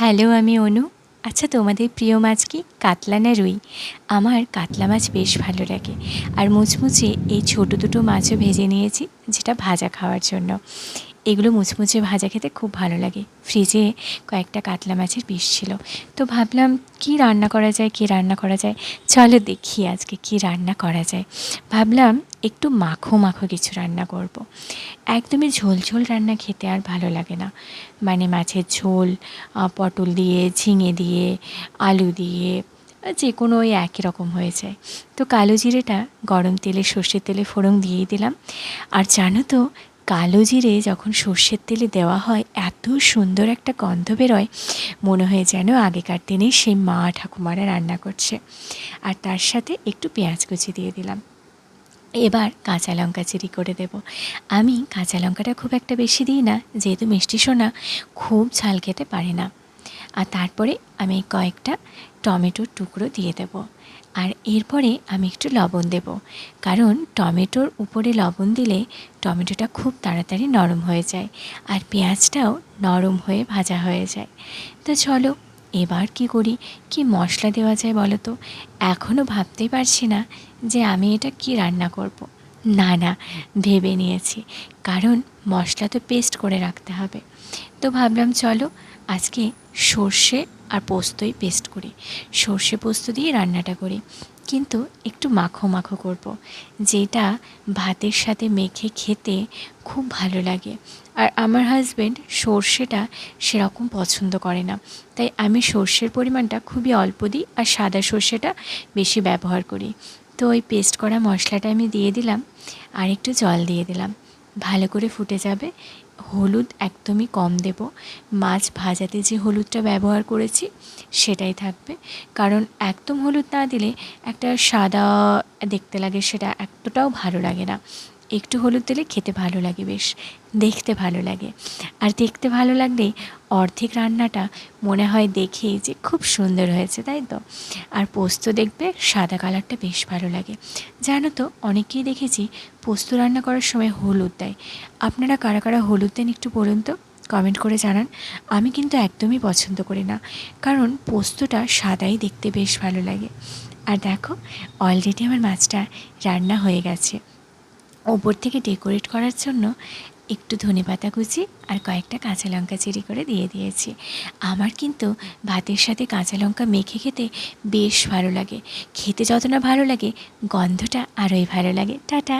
Hello, আমি অনু। আচ্ছা তোমাদের প্রিয় মাছ কি? কাতলা না রুই? আমার কাতলা মাছ বেশ ভালো লাগে। আর মুচমুচে এই ছোট দুটো মাছও ভেজে নিয়েছি, যেটা ভাজা খাওয়ার জন্য। এগুলো মুচমুচে ভাজা খেতে খুব ভালো লাগে। ফ্রিজে কয়েকটা কাতলা মাছের পিস ছিল। তো ভাবলাম, কি রান্না করা যায়, কি রান্না করা যায়? চলো দেখি আজকে কি রান্না করা যায়। ভাবলাম, একটু মাখো মাখো কিছু রান্না করব। একদমই ঝোল ঝোল রান্না খেতে আর ভালো লাগে না। মানে মাছের ঝোল পটল দিয়ে, ঝিঙে দিয়ে, আলু দিয়ে, যে কোনো ওই একই রকম হয়ে যায়। তো কালো জিরেটা গরম তেলে সর্ষের তেলে ফোড়ন দিয়েই দিলাম। আর জানো তো কালো জিরে যখন সর্ষের তেলে দেওয়া হয়, এত সুন্দর একটা গন্ধ বেরোয়, মনে হয় যেন আগেকার দিনে সেই মা ঠাকুমারা রান্না করছে। আর তার সাথে একটু পেঁয়াজ কুচি দিয়ে দিলাম। এবার কাঁচা লঙ্কা চিরি করে দেব। আমি কাঁচা লঙ্কাটা খুব একটা বেশি দিই না, যেহেতু মিষ্টি সোনা, খুব ঝাল খেতে পারে না। আর তারপরে আমি কয়েকটা টমেটোর টুকরো দিয়ে দেব। আর এরপরে আমি একটু লবণ দেব। কারণ টমেটোর উপরে লবণ দিলে টমেটোটা খুব তাড়াতাড়ি নরম হয়ে যায় আর পেঁয়াজটাও নরম হয়ে ভাজা হয়ে যায়। তো চলো, এবার কি করি? কি মশলা দেওয়া যায় বলো তো? এখনও ভাবতেই পারছি না যে আমি এটা কি রান্না করব। না না, ভেবে নিয়েছি। কারণ মশলা তো পেস্ট করে রাখতে হবে। তো ভাবলাম, চলো আজকে সর্ষে আর পোস্তই পেস্ট করি। সর্ষে পোস্ত দিয়ে রান্নাটা করি। কিন্তু একটু মাখো মাখো করব। যেটা ভাতের সাথে মেখে খেতে খুব ভালো লাগে। আর আমার হাজব্যান্ড সর্ষেটা সেরকম পছন্দ করে না। তাই আমি সর্ষের পরিমাণটা খুবই অল্প দিই আর সাদা সর্ষেটা বেশি ব্যবহার করি। তো ওই পেস্ট করা মশলাটা আমি দিয়ে দিলাম, আর একটু জল দিয়ে দিলাম। ভালো করে ফুটে যাবে। হলুদ একদমই কম দেব। মাছ ভাজাতে যে হলুদটা ব্যবহার করেছি, সেটাই থাকবে। কারণ একদম হলুদ না দিলে একটা সাদা দেখতে লাগে, সেটা এতটাও ভালো লাগে না। একটু হলুদ দিলে খেতে ভালো লাগে বেশ, দেখতে ভালো লাগে। আর দেখতে ভালো লাগলে অর্ধেক রান্নাটা মনে হয় দেখেই যে খুব সুন্দর হয়েছে, তাই তো? আর পোস্ত দেখবে সাদা কালারটা বেশ ভালো লাগে। জানো তো অনেকেই দেখেছি পোস্ত রান্না করার সময় হলুদ দেয়। আপনারা কারা কারা হলুদ দেন একটু বলুন তো? কমেন্ট করে জানান। আমি কিন্তু একদমই পছন্দ করি না, কারণ পোস্তটা সাদাই দেখতে বেশ ভালো লাগে। আর দেখো অলরেডি আমার মাছটা রান্না হয়ে গেছে। ওপর থেকে ডেকোরেট করার জন্য একটু ধনে পাতা কুচি আর কয়েকটা কাঁচা লঙ্কা চেরি করে দিয়ে দিয়েছি। আমার কিন্তু ভাতের সাথে কাঁচা লঙ্কা মেখে খেতে বেশ ভালো লাগে। খেতে যত না ভালো লাগে, গন্ধটা আরোই ভালো লাগে। টাটা!